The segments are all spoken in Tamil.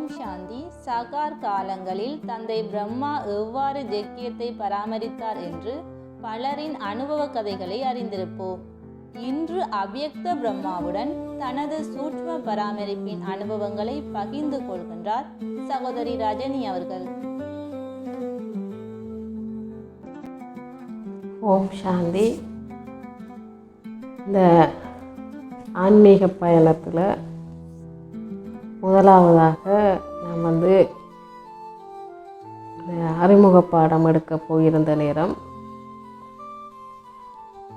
ஓம் சாந்தி சகார் காலங்களில் தந்தை பிரம்மா எவ்வாறு ஜக்கியத்தை பராமரித்தார் என்று பலரின் அனுபவ கதைகளை அறிந்திருப்போம். இன்று அவ்யக்த பிரம்மாவுடன் தனது சூட்ச்ம பராமரிப்பின் அனுபவங்களை பகிர்ந்து கொள்கின்றார் சகோதரி ரஜினி அவர்கள். ஓம் சாந்தி இந்த ஆன்மீக பயணத்தில் முதலாவதாக நான் வந்து அறிமுக பாடம் எடுக்க போயிருந்த நேரம்.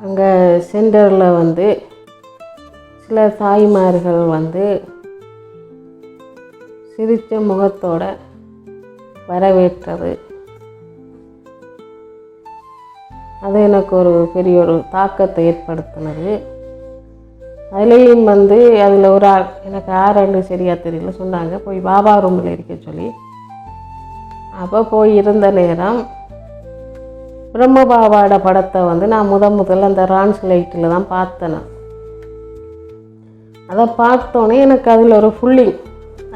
அங்கே சென்டரில் வந்து சில தாய்மார்கள் வந்து சிரித்த முகத்தோட வரவேற்றது. அது எனக்கு ஒரு பெரிய ஒரு தாக்கத்தை ஏற்படுத்தினது. அதுலேயும் வந்து அதில் ஒரு ஆள் எனக்கு ஆறாண்டு சரியாக தெரியல சொன்னாங்க. போய் பாபா ரூமில் இருக்க சொல்லி. அப்போ போய் இருந்த நேரம் பிரம்ம பாபாவோட படத்தை வந்து நான் முத முதல்ல அந்த ரான்ஸ்லைட்டில் தான் பார்த்தேன் அதை பார்த்தோன்னே எனக்கு அதில் ஒரு ஃபுல்லிங்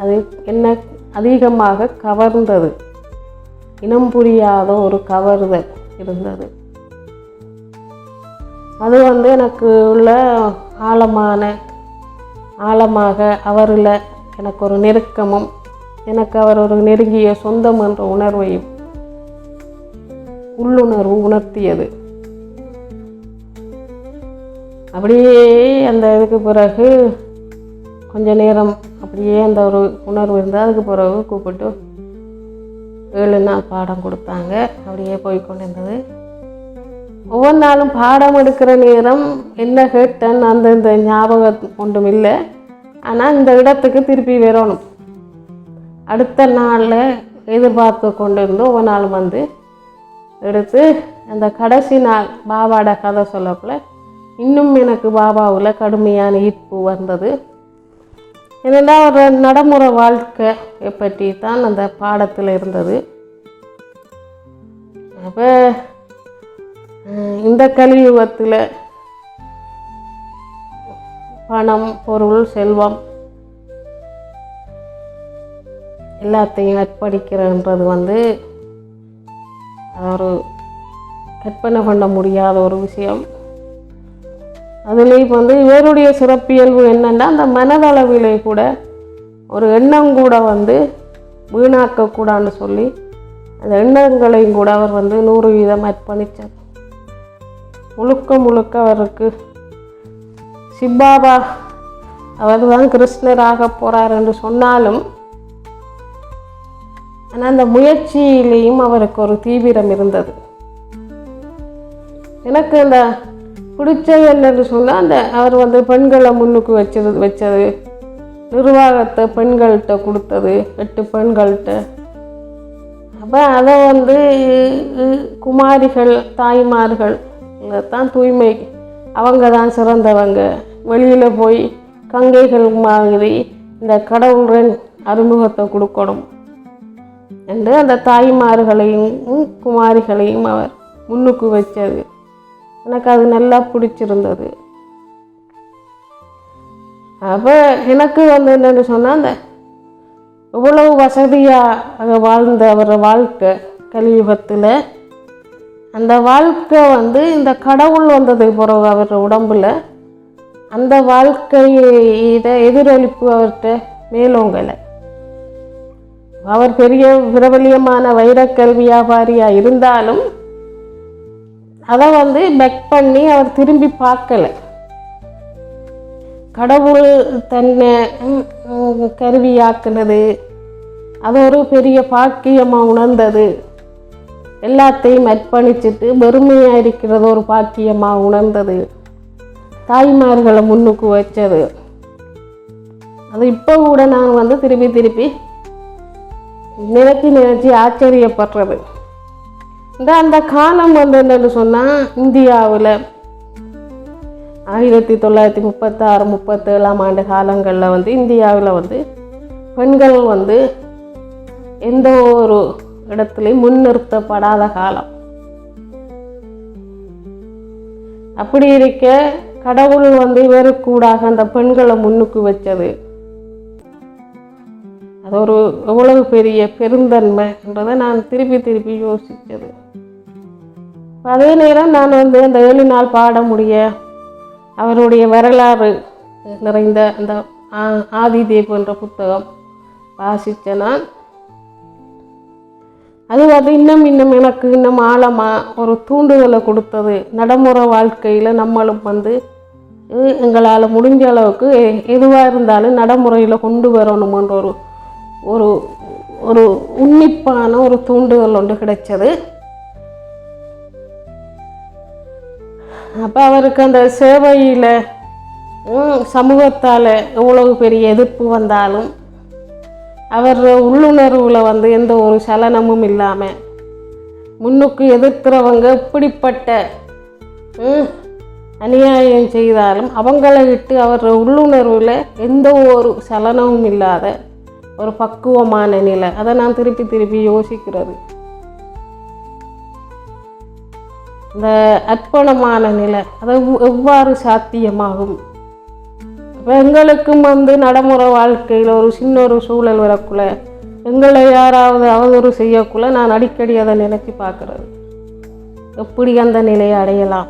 அது என்ன அதிகமாக கவர்ந்தது. இனம் புரியாத ஒரு கவர்தல் இருந்தது. அது வந்து எனக்கு உள்ள ஆழமான ஆழமாக அவரில் எனக்கு ஒரு நெருக்கமும் எனக்கு அவர் ஒரு நெருங்கிய சொந்தம் என்ற உணர்வையும் உள்ளுணர்வு உணர்த்தியது. அப்படியே அந்த இதுக்கு பிறகு கொஞ்ச நேரம் அப்படியே அந்த ஒரு உணர்வு இருந்தால் அதுக்கு பிறகு கூப்பிட்டு ஏழு நாள் பாடம் கொடுத்தாங்க. அப்படியே போய்கொண்டிருந்தது ஒவ்வொரு நாளும் பாடம் எடுக்கிற நேரம் என்ன கேட்டேன் அந்த இந்த ஞாபகம் ஒன்றும் இல்லை ஆனால் இந்த இடத்துக்கு திருப்பி வரணும். அடுத்த நாளில் எதிர்பார்த்து கொண்டு இருந்து ஒவ்வொரு நாளும் வந்து எடுத்து அந்த கடைசி நாள் பாபாவோட கதை சொல்லக்குள்ள இன்னும் எனக்கு பாபாவில் கடுமையான ஈர்ப்பு வந்தது. என்னென்னா ஒரு நடைமுறை வாழ்க்கை பற்றி தான் அந்த பாடத்தில் இருந்தது. அப்போ இந்த கலியுகத்தில் பணம் பொருள் செல்வம் எல்லாத்தையும் அர்ப்பணிக்கிறன்றது வந்து ஒரு கற்பனை பண்ண முடியாத ஒரு விஷயம். அதுலேயும் வந்து இவருடைய சிறப்பியல்பு என்னென்னா அந்த மனதளவிலே கூட ஒரு எண்ணம் கூட வந்து வீணாக்கக்கூடாதுன்னு சொல்லி அந்த எண்ணங்களையும் கூட அவர் வந்து நூறு வீதம் அர்ப்பணித்தார் முழுக்க முழுக்க அவருக்கு. சிப்பாபா அவர் தான் கிருஷ்ணராக போகிறார் என்று சொன்னாலும் ஆனால் அந்த முயற்சியிலேயும் அவருக்கு ஒரு தீவிரம் இருந்தது. எனக்கு அந்த பிடிச்சது என்னன்னு சொன்னால் அந்த அவர் வந்து பெண்களை முன்னுக்கு வச்சது வச்சது. நிர்வாகத்தை பெண்கள்கிட்ட கொடுத்தது எட்டு பெண்கள்கிட்ட. அப்போ அதை வந்து குமாரிகள் தாய்மார்கள் தான் தூய்மை. அவங்க தான் சிறந்தவங்க. வெளியில் போய் கங்கைகள் மாதிரி இந்த கடவுளின் அறிமுகத்தை கொடுக்கணும் என்று அந்த தாய்மார்களையும் குமாரிகளையும் அவர் முன்னுக்கு வச்சது. எனக்கு அது நல்லா பிடிச்சிருந்தது. அப்போ எனக்கு வந்து என்னென்னு சொன்னால் அந்த இவ்வளவு வசதியாக வாழ்ந்த அவர் வாழ்க்கை கலியுகத்தில் அந்த வாழ்க்கை வந்து இந்த கடவுள் வந்தது பிறகு அவர் உடம்புல. அந்த வாழ்க்கையிட எதிரொலிப்பு அவர்கிட்ட மேலோங்கலை. அவர் பெரிய பிரபலியமான வைரக்கல் வியாபாரியாக இருந்தாலும் அதை வந்து பெக் பண்ணி அவர் திரும்பி பார்க்கலை. கடவுள் தன்னை கருவியாக்குனது அது ஒரு பெரிய பாக்கியமாக உணர்ந்தது. எல்லாத்தையும் அர்ப்பணிச்சுட்டு பெருமையாக இருக்கிறது ஒரு பாக்கியமாக உணர்ந்தது. தாய்மார்களை முன்னுக்கு வச்சது. அது இப்போ கூட நான் வந்து திருப்பி திருப்பி நினைச்சு நினைச்சு ஆச்சரியப்படுறது. இந்த அந்த காலம் வந்து என்னென்னு சொன்னால் இந்தியாவில் ஆயிரத்தி தொள்ளாயிரத்தி முப்பத்தாறு முப்பத்தேழாம் ஆண்டு காலங்களில் வந்து இந்தியாவில் வந்து பெண்கள் வந்து எந்த ஒரு இடத்துலையும் முன்னிறுத்தப்படாத காலம். அப்படி இருக்க கடவுள் வந்து இவருக்கூடாக அந்த பெண்களை முன்னுக்கு வச்சது. அது ஒரு எவ்வளவு பெரிய பெருந்தன்மைன்றதை நான் திருப்பி திருப்பி யோசித்தது. அதே நேரம் நான் வந்து அந்த ஏழு நாள் பாட முடிய அவருடைய வரலாறு நிறைந்த அந்த ஆ- ஆதிதேவ் என்ற புத்தகம் வாசித்த நான் அது வந்து இன்னும் இன்னும் எனக்கு இன்னும் ஆழமாக ஒரு தூண்டுதலை கொடுத்தது. நடைமுறை வாழ்க்கையில் நம்மளும் வந்து எங்களால் முடிஞ்ச அளவுக்கு எதுவாக இருந்தாலும் நடைமுறையில் கொண்டு வரணுமென்ற ஒரு ஒரு ஒரு உன்னிப்பான ஒரு தூண்டுதல் ஒன்று கிடைச்சது. அப்போ அவருக்கு அந்த சேவையில் சமூகத்தால் எவ்வளவு பெரிய எதிர்ப்பு வந்தாலும் அவர் உள்ளுணர்வில் வந்து எந்த ஒரு சலனமும் இல்லாமல் முன்னுக்கு எதிர்க்கிறவங்க இப்படிப்பட்ட அநியாயம் செய்தாலும் அவங்கள விட்டு அவர் உள்ளுணர்வில் எந்த ஒரு சலனமும் இல்லாத ஒரு பக்குவமான நிலை. அதை நான் திருப்பி திருப்பி யோசிக்கிறது. இந்த அர்ப்பணமான நிலை அது எவ்வாறு சாத்தியமாகும்? எங்களுக்கும் வந்து நடைமுறை வாழ்க்கையில் ஒரு சின்ன ஒரு சூழல் வரக்குள்ள எங்களை யாராவது அவதூறு செய்யக்குள்ள நான் அடிக்கடி அதை நினைச்சி பார்க்குறது. எப்படி அந்த நிலையை அடையலாம்?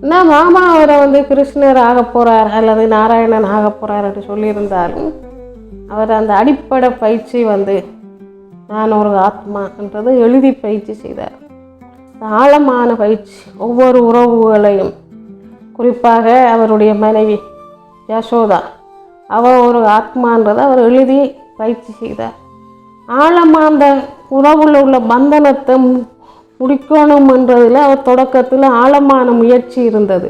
நான் மாமா அவரை வந்து கிருஷ்ணர் ஆக போகிறார் அல்லது நாராயணன் ஆக போகிறார் என்று சொல்லியிருந்தாலும் அவர் அந்த அடிப்படை பயிற்சி வந்து நான் ஒரு ஆத்மான்றது எழுதி பயிற்சி செய்தார். ஆழமான பயிற்சி ஒவ்வொரு உறவுகளையும் குறிப்பாக அவருடைய மனைவி யசோதா. அவள் ஒரு ஆத்மான்றதை அவர் எழுதி பயிற்சி செய்தார். ஆழமாக அந்த உறவுல உள்ள பந்தனத்தை முடிக்கணும் முடிக்கணும்ன்றதில் அவர் தொடக்கத்தில் ஆழமான முயற்சி இருந்தது.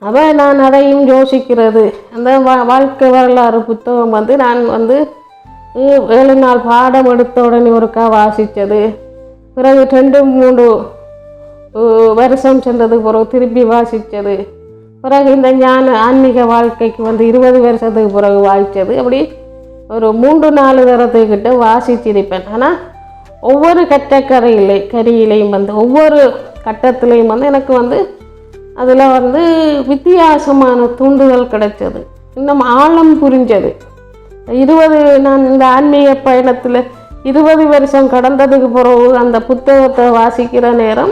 அவள் நான் அதையும் யோசிக்கிறது. அந்த வா வாழ்க்கை வரலாறு புத்தகம் வந்து நான் வந்து ஏழு நாள் பாடம் எடுத்த உடனே ஒருக்கா வாசித்தது. பிறகு ரெண்டு மூன்று வருஷம் சென்றதுக்கு பிறகு திருப்பி வாசித்தது பிறகு இந்த ஞான ஆன்மீக வாழ்க்கைக்கு வந்து இருபது வருஷத்துக்கு பிறகு வாசித்தது அப்படி ஒரு மூன்று நாலு தரத்துக்கிட்ட வாசிச்சிருப்பேன். ஆனால் ஒவ்வொரு கட்டக்கரையிலே கரியிலையும் வந்து ஒவ்வொரு கட்டத்துலேயும் வந்து எனக்கு வந்து அதில் வந்து வித்தியாசமான தூண்டுதல் கிடைச்சது. இன்னும் ஆழம் புரிஞ்சது. இருபது நான் இந்த ஆன்மீக பயணத்தில் இருபது வருஷம் கடந்ததுக்கு பிறகு அந்த புத்தகத்தை வாசிக்கிற நேரம்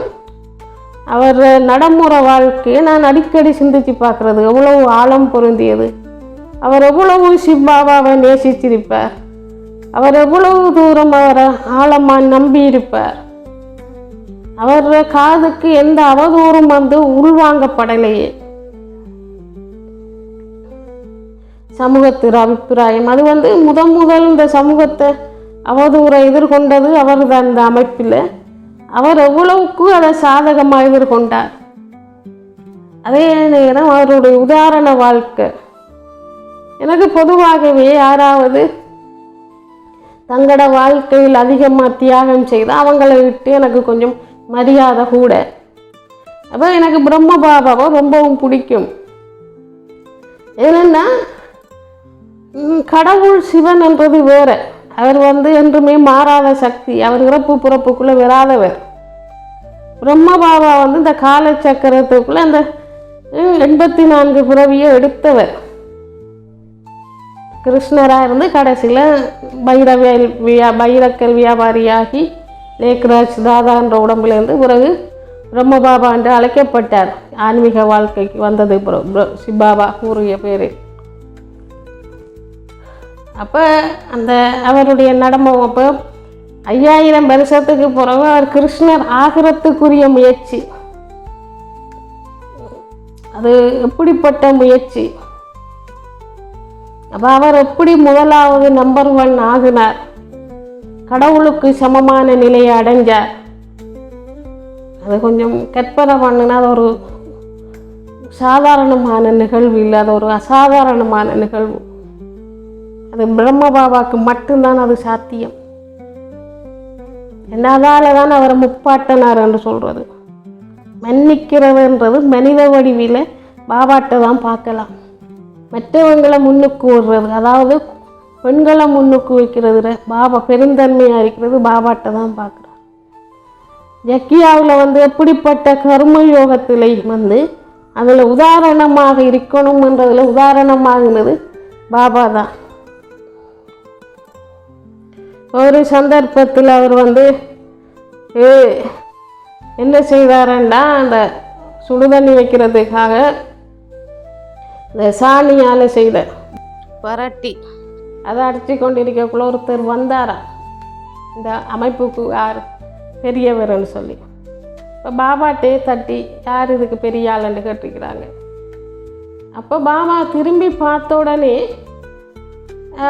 அவர் நடைமுறை வாழ்க்கையை நான் அடிக்கடி சிந்திச்சு பார்க்குறது. எவ்வளவு ஆழம் பொருந்தியது. அவர் எவ்வளவு சிப்பாபாவை நேசிச்சிருப்பார் அவர் எவ்வளவு தூரம் அவரை ஆழமாக நம்பியிருப்பார். அவர் காதுக்கு எந்த அவதூறும் வந்து உள்வாங்கப்படலையே. சமூகத்தின் அபிப்பிராயம். அது வந்து முதன் முதல் இந்த சமூகத்தை அவதூறை எதிர்கொண்டது அவர் தான் இந்த அமைப்பில். அவர் எவ்வளவுக்கு அதை சாதகமாக எதிர்கொண்டார் அதே நேரம் அவருடைய உதாரண வாழ்க்கை. எனக்கு பொதுவாகவே யாராவது தங்களோட வாழ்க்கையில் அதிகமாக தியாகம் செய்து அவங்கள விட்டு எனக்கு கொஞ்சம் மரியாதை கூட. அப்போ எனக்கு பிரம்ம பாபாவை ரொம்பவும் பிடிக்கும். ஏன்னா கடவுள் சிவன் என்றது வேற. அவர் வந்து என்றுமே மாறாத சக்தி. அவர் இறப்பு பிறப்புக்குள்ளே விராதவர். பிரம்ம பாபா வந்து இந்த காலச்சக்கரத்துக்குள்ளே அந்த எண்பத்தி நான்கு பிறவியை எடுத்தவர். கிருஷ்ணராக இருந்து கடைசியில் பைரவியல் வியா பைரக்கல் வியாபாரியாகி லேக்ராஜ் தாதான்ற உடம்புலேருந்து பிறகு பிரம்மபாபா என்று அழைக்கப்பட்டார். ஆன்மீக வாழ்க்கைக்கு வந்தது பிற- சிபாபா கூறிய பேர் அப்போ அந்த அவருடைய நடமம் அப்போ ஐயாயிரம் வருஷத்துக்கு பிறகு அவர் கிருஷ்ணர் ஆகிறதுக்குரிய முயற்சி. அது எப்படிப்பட்ட முயற்சி? அப்போ அவர் எப்படி முதலாவது நம்பர் ஒன் ஆகினார்? கடவுளுக்கு சமமான நிலையை அடைஞ்சார். அது கொஞ்சம் கற்பனை பண்ணுனா அது ஒரு சாதாரணமான நிகழ்வு இல்லை அது ஒரு அசாதாரணமான நிகழ்வு. அது பிரம்ம பாபாவுக்கு மட்டும்தான் அது சாத்தியம். என்னதால தான் அவரை முப்பாட்டனார் என்று சொல்கிறது மன்னிக்கிறதுன்றது மனித வடிவில் பாபாட்ட தான் பார்க்கலாம். மற்றவங்களை முன்னுக்கு விடுறது அதாவது பெண்களை முன்னுக்கு வைக்கிறதுல பாபா பெருந்தன்மையாக இருக்கிறது பாபாட்ட தான் பார்க்குறோம் ஜக்கியாவில் வந்து எப்படிப்பட்ட கர்ம யோகத்திலே வந்து அதில் உதாரணமாக இருக்கணும்ன்றதில் உதாரணமாகினது பாபா தான். ஒரு சந்தர்ப்பத்தில் அவர் வந்து ஏ, என்ன செய்தாரண்டா அந்த சுடுதண்ணி வைக்கிறதுக்காக? இந்த சாணியால் செய்த வரட்டி அதை அடித்து கொண்டிருக்கக்குள்ள ஒருத்தர் வந்தாரா? இந்த அமைப்புக்கு யார்? பெரியவர்னு சொல்லி. இப்போ பாபாட்டே தட்டி யார் இதுக்கு பெரிய ஆளுன்னு கேட்டிருக்கிறாங்க? அப்போ பாபா திரும்பி பார்த்த உடனே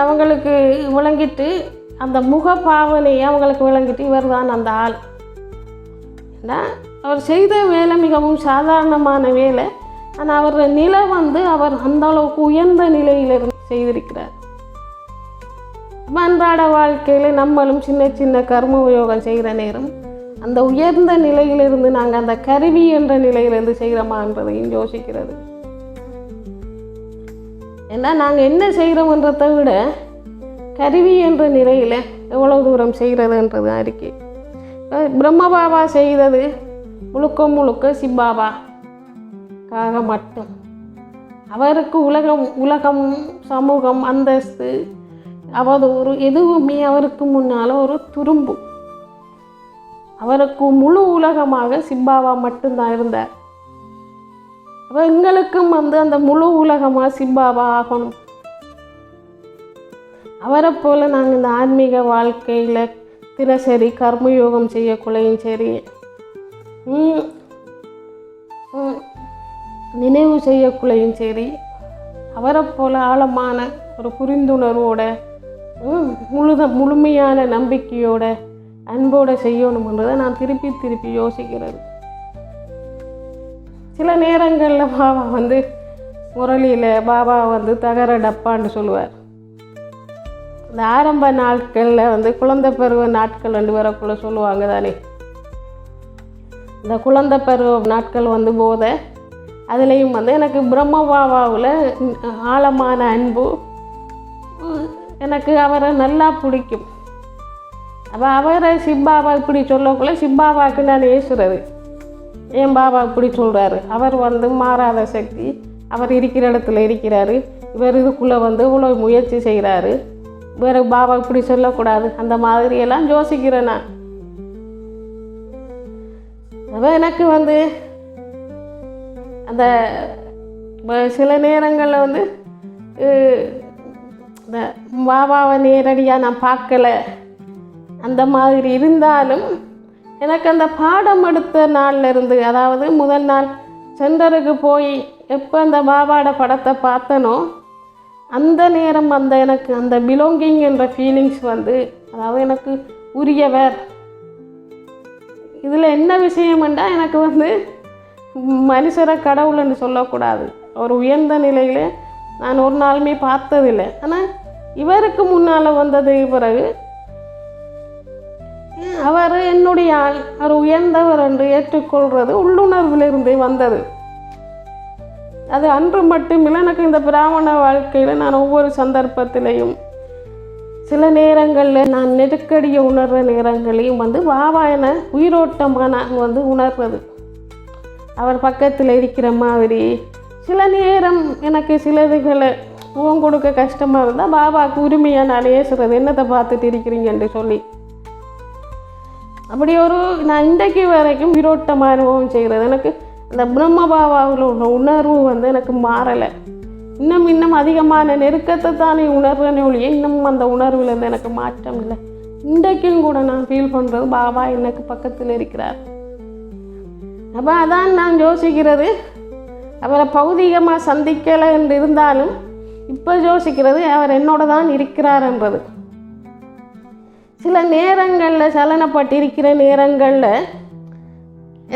அவங்களுக்கு விளங்கிட்டு அந்த முக பாவனையை அவங்களுக்கு விளங்கிட்டு இவர் தான் அந்த ஆள். என்ன அவர் செய்த வேலை மிகவும் சாதாரணமான வேலை. ஆனால் அவர் நிலை வந்து அவர் அந்த அளவுக்கு உயர்ந்த நிலையிலிருந்து செய்திருக்கிறார். அன்றாட வாழ்க்கையில் நம்மளும் சின்ன சின்ன கர்ம உபயோகம் செய்கிற நேரம் அந்த உயர்ந்த நிலையிலிருந்து நாங்கள் அந்த கருவி என்ற நிலையிலிருந்து செய்கிறோமான்றதையும் யோசிக்கிறது. ஏன்னா நாங்கள் என்ன செய்கிறோம்ன்றதை விட கருவி என்ற நிலையில் எவ்வளோ தூரம் செய்கிறதுன்றது தான் இருக்குது பிரம்ம பாபா செய்தது முழுக்க முழுக்க சிம்பாபாக்காக மட்டும். அவருக்கு உலகம் உலகம் சமூகம் அந்தஸ்து அவதூறு எதுவுமே அவருக்கு முன்னால் ஒரு துரும்பு. அவருக்கு முழு உலகமாக சிம்பாவா மட்டும்தான் இருந்தார். அப்போ எங்களுக்கும் வந்து அந்த முழு உலகமாக சிம்பாவா ஆகணும். அவரை போல் நாங்கள் இந்த ஆன்மீக வாழ்க்கையில் தினசரி கர்மயோகம் செய்யக்குள்ளையும் சரி நினைவு செய்யக்குள்ளையும் சரி அவரை போல் ஆழமான ஒரு புரிந்துணர்வோட முழுத முழுமையான நம்பிக்கையோட அன்போடு செய்யணுன்றதை நான் திருப்பி திருப்பி யோசிக்கிறது. சில நேரங்களில் பாபா வந்து முரளியில் பாபா வந்து தகர டப்பான்னு சொல்லுவார். இந்த ஆரம்ப நாட்களில் வந்து குழந்தை பருவ நாட்கள் ரெண்டு வரக்குள்ள சொல்லுவாங்க தானே. இந்த குழந்தை பருவ நாட்கள் வந்து போத அதுலேயும் வந்து எனக்கு பிரம்ம பாபாவில் ஆழமான அன்பு எனக்கு அவரை நல்லா பிடிக்கும். அப்போ அவரை சிப்பாபா இப்படி சொல்லக்குள்ள சிப்பாபாவுக்கு நான் ஏசுறது. என் பாபா இப்படி சொல்கிறாரு அவர் வந்து மாறாத சக்தி அவர் இருக்கிற இடத்துல இருக்கிறாரு. இவர் இதுக்குள்ளே வந்து இவ்வளோ முயற்சி செய்கிறாரு வேறு பாபா இப்படி சொல்லக்கூடாது. அந்த மாதிரியெல்லாம் யோசிக்கிறேன் நான். அப்ப எனக்கு வந்து அந்த சில நேரங்களில் வந்து இந்த பாபாவை நேரடியாக நான் பார்க்கல. அந்த மாதிரி இருந்தாலும் எனக்கு அந்த பாடம் எடுத்த நாள்ல இருந்து அதாவது முதல் நாள் சென்டருக்கு போய் எப்போ அந்த பாபாவோட படத்தை பார்த்தனோ அந்த நேரம் அந்த எனக்கு அந்த பிலோங்கிங் என்ற ஃபீலிங்ஸ் வந்து அதாவது எனக்கு உரியவர். இதில் என்ன விஷயம்ண்டா எனக்கு வந்து மனுஷரை கடவுள்னு சொல்லக்கூடாது. ஒரு உயர்ந்த நிலையில் நான் ஒரு நாளுமே பார்த்ததில்லை. ஆனால் இவருக்கு முன்னால் வந்தது பிறகு அவர் என்னுடைய ஆள் அவர் உயர்ந்தவர் என்று ஏற்றுக்கொள்வது உள்ளுணர்விலிருந்து வந்தது. அது அன்று மட்டுமில்லை எனக்கு இந்த பிராமண வாழ்க்கையில் நான் ஒவ்வொரு சந்தர்ப்பத்திலையும் சில நேரங்களில் நான் நெருக்கடியை உணர்கிற நேரங்களையும் வந்து பாபா உயிரோட்டமாக நான் வந்து உணர்றது. அவர் பக்கத்தில் இருக்கிற மாதிரி சில நேரம் எனக்கு சிலதுகளை முகம் கொடுக்க கஷ்டமாக இருந்தால் பாபாவுக்கு உரிமையாக நான் ஏசுறது என்னத்தை பார்த்துட்டு இருக்கிறீங்கன்னு சொல்லி. அப்படி ஒரு நான் இன்றைக்கு வரைக்கும் உயிரோட்டமாக அனுபவம் செய்கிறது. எனக்கு அந்த பிரம்ம பாபாவில் உள்ள உணர்வு வந்து எனக்கு மாறலை. இன்னும் இன்னும் அதிகமான நெருக்கத்தை தானே உணர்றேனே ஒழிய இன்னும் அந்த உணர்வுலேருந்து எனக்கு மாற்றம் இல்லை. இன்றைக்கும் கூட நான் ஃபீல் பண்ணுறது பாபா எனக்கு பக்கத்தில் இருக்கிறார். அப்போ அதான் நான் யோசிக்கிறது. அவரை பௌதிகமாக சந்திக்கலை என்று இருந்தாலும் இப்போ யோசிக்கிறது அவர் என்னோட தான் இருக்கிறார்ன்றது சில நேரங்களில் சலனப்பட்டிருக்கிற நேரங்களில்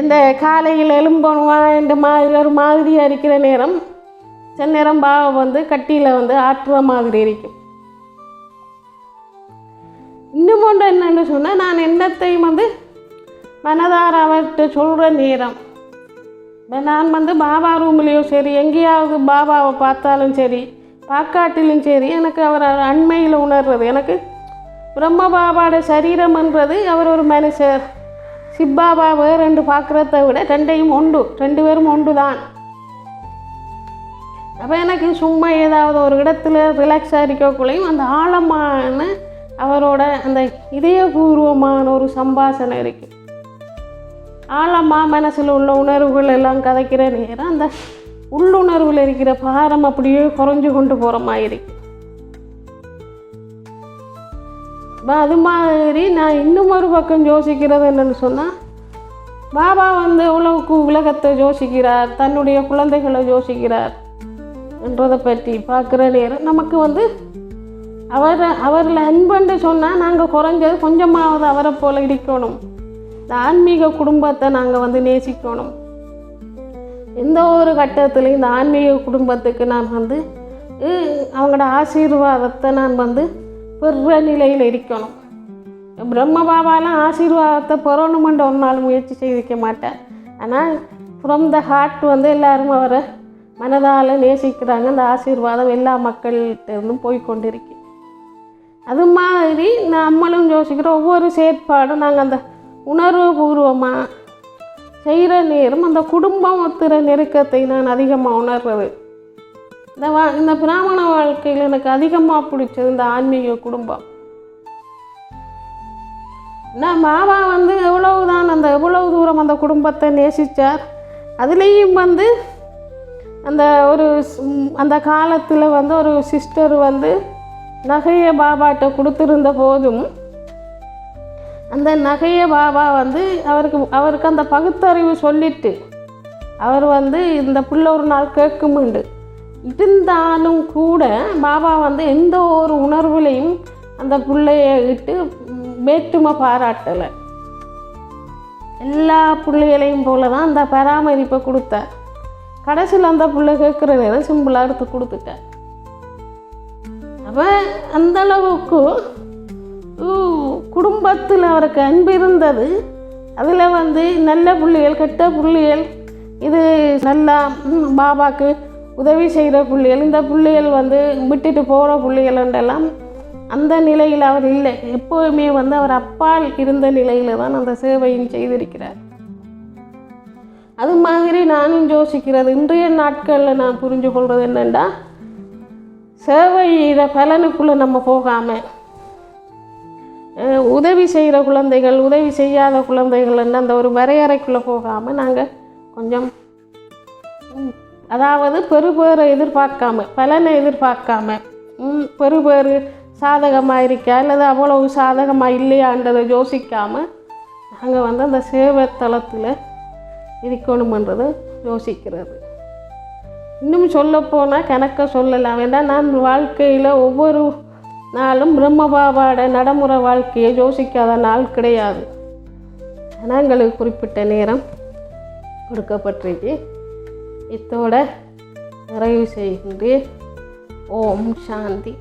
இந்த காலையில் எலும்பணுவா இந்த மாதிரி ஒரு மாதிரியாக இருக்கிற நேரம் சில நேரம் பாவம் வந்து கட்டியில் வந்து ஆற்றுற மாதிரி இருக்கும். இன்னும் ஒன்று என்னென்னு சொன்னால் நான் என்னத்தையும் வந்து மனதார அவர்கிட்ட சொல்கிற நேரம். இப்ப நான் வந்து பாபா ரூம்லேயும் சரி எங்கேயாவது பாபாவை பார்த்தாலும் சரி பாக்காட்டிலும் சரி எனக்கு அவர் அண்மையில் உணர்றது எனக்கு பிரம்ம பாபாவோட சரீரம்ன்றது அவர் ஒரு மனுஷர். சிப்பாபா ரெண்டு பார்க்குறத விட ரெண்டையும் உண்டு. ரெண்டு பேரும் ஒன்று தான் அப்போ எனக்கு சும்மா ஏதாவது ஒரு இடத்துல ரிலாக்ஸாக இருக்கக்குள்ளேயும் அந்த ஆழமான அவரோட அந்த இதயபூர்வமான ஒரு சம்பாஷணை இருக்கு. ஆழமாக மனசில் உள்ள உணர்வுகள் எல்லாம் கதைக்கிற நேரம் அந்த உள்ளுணர்வில் இருக்கிற பாரம் அப்படியே குறைஞ்சு கொண்டு போகிற மாதிரி இருக்கு. அது மாதிரி நான் இன்னும் ஒரு பக்கம் யோசிக்கிறது என்னென்னு சொன்னால் பாபா வந்து உலகுக்கு உலகத்தை யோசிக்கிறார் தன்னுடைய குழந்தைகளை யோசிக்கிறார் என்றதை பற்றி பார்க்குற நேரம் நமக்கு வந்து அவர் அவரில் அன்புன்னு சொன்னால் நாங்கள் குறைஞ்சது கொஞ்சமாவது அவரை போல இடிக்கணும் இந்த ஆன்மீக குடும்பத்தை நாங்கள் வந்து நேசிக்கணும். எந்த ஒரு கட்டத்துலேயும் இந்த ஆன்மீக குடும்பத்துக்கு நான் வந்து அவங்களோட ஆசீர்வாதத்தை நான் வந்து பெற நிலையில் இருக்கணும். பிரம்ம பாபாலாம் ஆசீர்வாதத்தை பெறணுமென்ற ஒரு நாள் முயற்சி செய்திருக்க மாட்டேன். ஆனால் ஃப்ரம் த ஹார்ட் வந்து எல்லாரும் அவரை மனதால் நேசிக்கிறாங்க. அந்த ஆசீர்வாதம் எல்லா மக்கள்கிட்ட இருந்தும் போய் கொண்டிருக்கு அது மாதிரி நம்மளும் யோசிக்கிற ஒவ்வொரு செயற்பாடும் நாங்கள் அந்த உணர்வு பூர்வமாக செய்கிற நேரம் அந்த குடும்பம் ஒத்துற நெருக்கத்தை நான் அதிகமாக உணர்றது. இந்த வா இந்த பிராமண வாழ்க்கையில் எனக்கு அதிகமாக பிடிச்சது இந்த ஆன்மீக குடும்பம். நான் பாபா வந்து எவ்வளவுதான் அந்த எவ்வளவு தூரம் அந்த குடும்பத்தை நேசித்தார் அதுலேயும் வந்து அந்த ஒரு அந்த காலத்தில் வந்து ஒரு சிஸ்டர் வந்து நகையை பாபாட்ட கொடுத்துருந்த போதும் அந்த நகையை பாபா வந்து அவருக்கு அவருக்கு அந்த பகுத்தறிவு சொல்லிட்டு அவர் வந்து இந்த பிள்ளை ஒரு நாள் கேட்குமுண்டு இருந்தாலும் கூட பாபா வந்து எந்த ஒரு உணர்வுலையும் அந்த பிள்ளைய இட்டு வேற்றுமை பாராட்டலை. எல்லா பிள்ளைகளையும் போல தான் அந்த பராமரிப்பை கொடுத்தார். கடைசியில் அந்த பிள்ளை கேட்குற நேரம் சிம்பிளாக எடுத்து கொடுத்துட்டார். அப்போ அந்தளவுக்கு குடும்பத்தில் அவருக்கு அன்பு இருந்தது. அதில் வந்து நல்ல புள்ளிகள் கெட்ட புள்ளிகள் இது நல்லா பாபாவுக்கு பாபாக்கு உதவி செய்கிற பிள்ளைகள் இந்த பிள்ளைகள் வந்து விட்டுட்டு போகிற பிள்ளைகள்ன்றெல்லாம் அந்த நிலையில் அவர் இல்லை. எப்போவுமே வந்து அவர் அப்பால் இருந்த நிலையில் தான் அந்த சேவையும் செய்திருக்கிறார். அது மாதிரி நானும் யோசிக்கிறது இன்றைய நாட்களில் நான் புரிஞ்சு கொள்வது என்னென்னா சேவை பலனுக்குள்ளே நம்ம போகாமல் உதவி செய்கிற குழந்தைகள் உதவி செய்யாத குழந்தைகள்னு அந்த ஒரு வரையறைக்குள்ளே போகாமல் நாங்கள் கொஞ்சம் அதாவது பெறுபேரை எதிர்பார்க்காம பலனை எதிர்பார்க்காம பெறுபேர் சாதகமாக இருக்கா அல்லது அவ்வளவு சாதகமாக இல்லையான்றதை யோசிக்காமல் நாங்கள் வந்து அந்த சேவை தளத்தில் இருக்கணுமன்றது யோசிக்கிறது. இன்னும் சொல்லப்போனால் கணக்க சொல்லலாம். வேண்டாம் நான் வாழ்க்கையில் ஒவ்வொரு நாளும் பிரம்மபாபாவோட நடைமுறை வாழ்க்கையை யோசிக்காத நாள் கிடையாது. ஆனால் எங்களுக்கு குறிப்பிட்ட நேரம் கொடுக்கப்பட்டிருக்கு. இத்தோட நிறைவு செய்கின்றேன். ஓம் சாந்தி.